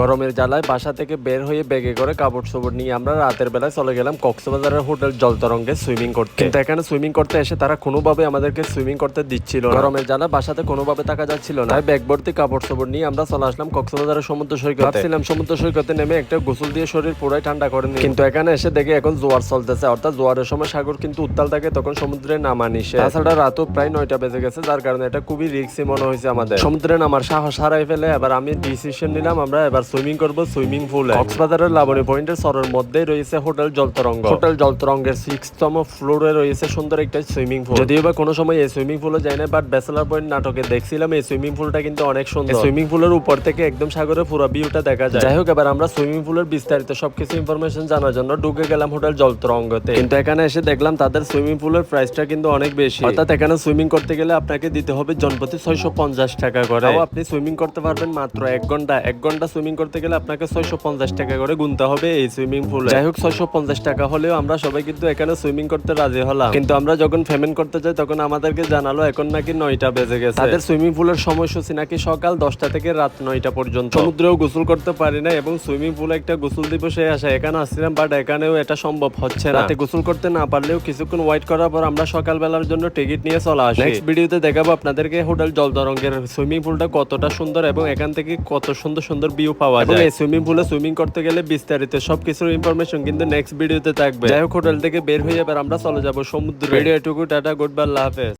গরমের জ্বালায় বাসা থেকে বের হয়ে ব্যাগে করে কাপড় চোপড় নিয়ে আমরা রাতের বেলায় চলে গেলাম কক্সবাজারের হোটেল জলতরঙ্গে সুইমিং করতে। কিন্তু এখানে সুইমিং করতে এসে তারা কোনোভাবে আমাদেরকে সুইমিং করতে দিচ্ছিল না। গরমের জ্বালায় বাসাতে কোনোভাবে থাকা যাচ্ছিল না। তাই ব্যাগ ভর্তি কাপড় চোপড় নিয়ে আমরা চলে আসলাম কক্সবাজারের সমুদ্র সৈকত। ভাবছিলাম সমুদ্র সৈকতে নেমে একটা গোসল দিয়ে শরীর পুরাই ঠান্ডা করে নিই কিন্তু এখানে এসে দেখে এখন জোয়ার চলতেছে। অর্থাৎ জোয়ারের সময় সাগর কিন্তু উত্তাল থাকে তখন সমুদ্রে নামা নিষেধ। তাছাড়া রাতও প্রায় নয়টা বেজে গেছে যার কারণে এটা খুবই রিস্কি মনে হয়েছে আমাদের। সমুদ্রে নামার সাহস হারাই ফেলে। এবার আমি ডিসিশন নিলাম আমরা এবার সুইমিং করব সুইমিং পুলে কক্সবাজারের লাবণী পয়েন্টের সরের মধ্যেই রয়েছে হোটেল জলতরঙ্গ। হোটেল জলতরঙ্গের সিক্সতম ফ্লোরে রয়েছে সুন্দর একটা সুইমিং পুল যদিও বা কোনো সময় এই সুইমিং পুলে যাই না বাট ব্যাচেলার পয়েন্ট নাটকে দেখছিলাম এই সুইমিং পুলটা কিন্তু অনেক সুন্দর। সুইমিং পুলের উপর থেকে একদম সাগরের পুরো ভিউটা দেখা যায়। যাই হোক এবার আমরা সুইমিং পুলের বিস্তারিত সবকিছু ইনফরমেশন জানার জন্য ঢুকে গেলাম হোটেল জলতরঙ্গতে। কিন্তু এখানে এসে দেখলাম তাদের সুইমিং পুলের প্রাইসটা কিন্তু অনেক বেশি। অর্থাৎ এখানে সুইমিং করতে গেলে আপনাকে দিতে হবে জনপ্রতি ছয়শো পঞ্চাশ টাকা করে। আপনি সুইমিং করতে পারবেন মাত্র এক ঘণ্টা। এক ঘণ্টা সুইমিং করতে গেলে আপনাকে ছয়শো পঞ্চাশ টাকা করে গুনতে হবে এই সুইমিং পুলে যাই হোক ছয়শো পঞ্চাশ টাকা হলেও আমরা সবাই কিন্তু এখানে সুইমিং করতে রাজি হলাম। কিন্তু আমরা যখন পেমেন্ট করতে যাই তখন আমাদেরকে জানালো এখন নাকি নয়টা বেজে গেছে। তাদের সুইমিং পুলের সময়সূচি নাকি সকাল দশটা থেকে রাত নয়টা পর্যন্ত। সমুদ্রেও গোসল করতে পারি না এবং সুইমিং পুলে একটা গোসল দিবসে আসা। এখানে আসছিলাম বাট এখানেও এটা সম্ভব হচ্ছে না। রাতে গোসল করতে না পারলেও কিছুক্ষণ ওয়েট করার পর আমরা সকালবেলার জন্য টিকিট নিয়ে চলে আসি। নেক্সট ভিডিওতে দেখাবো আপনাদেরকে হোটেল জলতরঙ্গের সুইমিং পুলটা কতটা সুন্দর এবং এখান থেকে কত সুন্দর সুন্দর ভিউ পাওয়া যায়। এই সুইমিং পুলে সুইমিং করতে গেলে বিস্তারিত সবকিছুর ইনফরমেশন কিন্তু নেক্সট ভিডিওতে থাকবে। যাই হোক হোটেল থেকে বের হয়ে এবার আমরা চলে যাব সমুদ্র। ভিডিও এটুকু টাটা গুড বাই আল্লাহ হাফেজ।